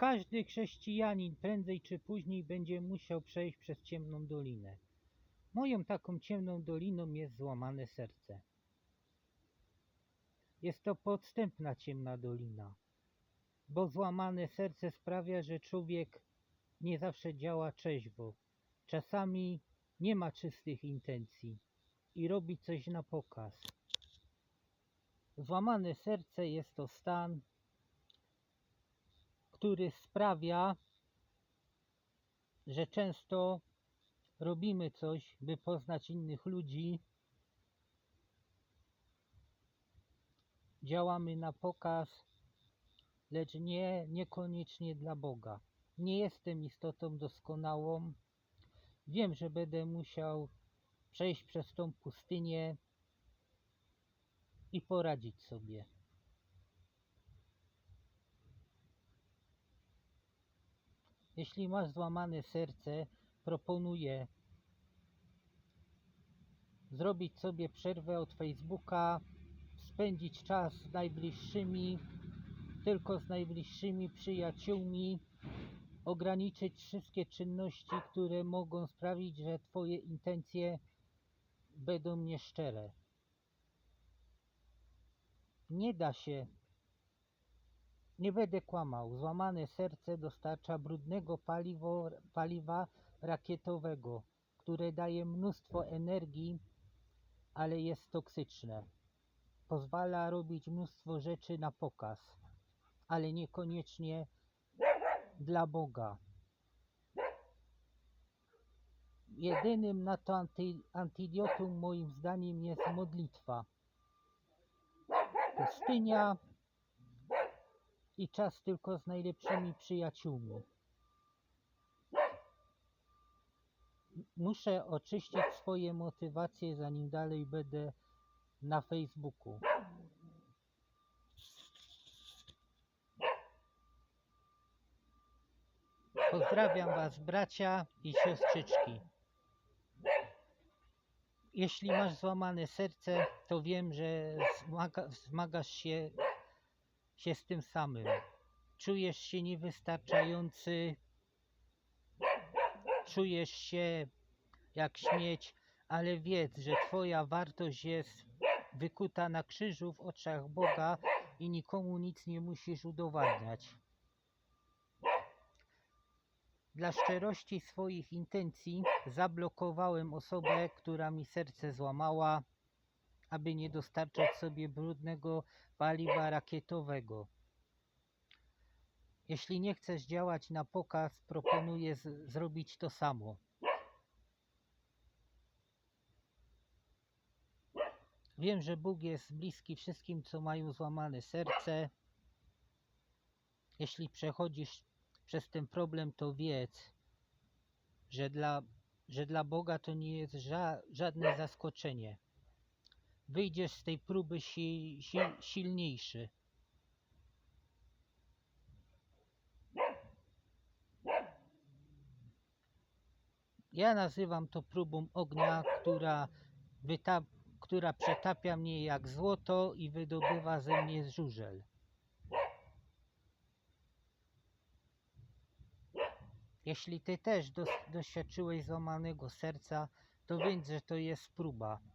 Każdy chrześcijanin prędzej czy później będzie musiał przejść przez ciemną dolinę. Moją taką ciemną doliną jest złamane serce. Jest to podstępna ciemna dolina, bo złamane serce sprawia, że człowiek nie zawsze działa trzeźwo. Czasami nie ma czystych intencji i robi coś na pokaz. Złamane serce jest to stan, który sprawia, że często robimy coś, by poznać innych ludzi. Działamy na pokaz, lecz nie niekoniecznie dla Boga. Nie jestem istotą doskonałą. Wiem, że będę musiał przejść przez tą pustynię i poradzić sobie. Jeśli masz złamane serce, proponuję zrobić sobie przerwę od Facebooka, spędzić czas z najbliższymi, tylko z najbliższymi przyjaciółmi, ograniczyć wszystkie czynności, które mogą sprawić, że Twoje intencje będą nieszczere. Nie da się, nie będę kłamał, złamane serce dostarcza brudnego paliwo, paliwa rakietowego, które daje mnóstwo energii, ale jest toksyczne. Pozwala robić mnóstwo rzeczy na pokaz, ale niekoniecznie dla Boga. Jedynym na to anty, antidotum moim zdaniem jest modlitwa. Pustynia i czas tylko z najlepszymi przyjaciółmi. Muszę oczyścić swoje motywacje, zanim dalej będę na Facebooku. Pozdrawiam Was, bracia i siostrzyczki. Jeśli masz złamane serce, to wiem, że zmaga, zmagasz się, się z tym samym. Czujesz się niewystarczający, czujesz się jak śmieć, ale wiedz, że Twoja wartość jest wykuta na krzyżu w oczach Boga i nikomu nic nie musisz udowadniać. Dla szczerości swoich intencji zablokowałem osobę, która mi serce złamała, aby nie dostarczać sobie brudnego paliwa rakietowego. Jeśli nie chcesz działać na pokaz, proponuję zrobić to samo. Wiem, że Bóg jest bliski wszystkim, co mają złamane serce. Jeśli przechodzisz przez ten problem, to wiedz, że dla, że dla Boga to nie jest ża żadne zaskoczenie. Wyjdziesz z tej próby si si silniejszy. Ja nazywam to próbą ognia, która, która przetapia mnie jak złoto i wydobywa ze mnie żużel. Jeśli ty też doświadczyłeś złamanego serca, to wiedz, że to jest próba.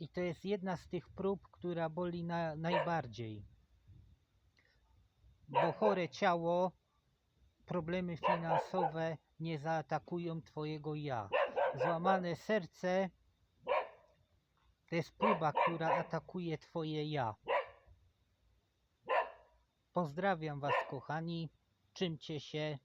I to jest jedna z tych prób, która boli na najbardziej. Bo chore ciało, problemy finansowe nie zaatakują twojego ja. Złamane serce to jest próba, która atakuje twoje ja. Pozdrawiam was kochani, czymcie się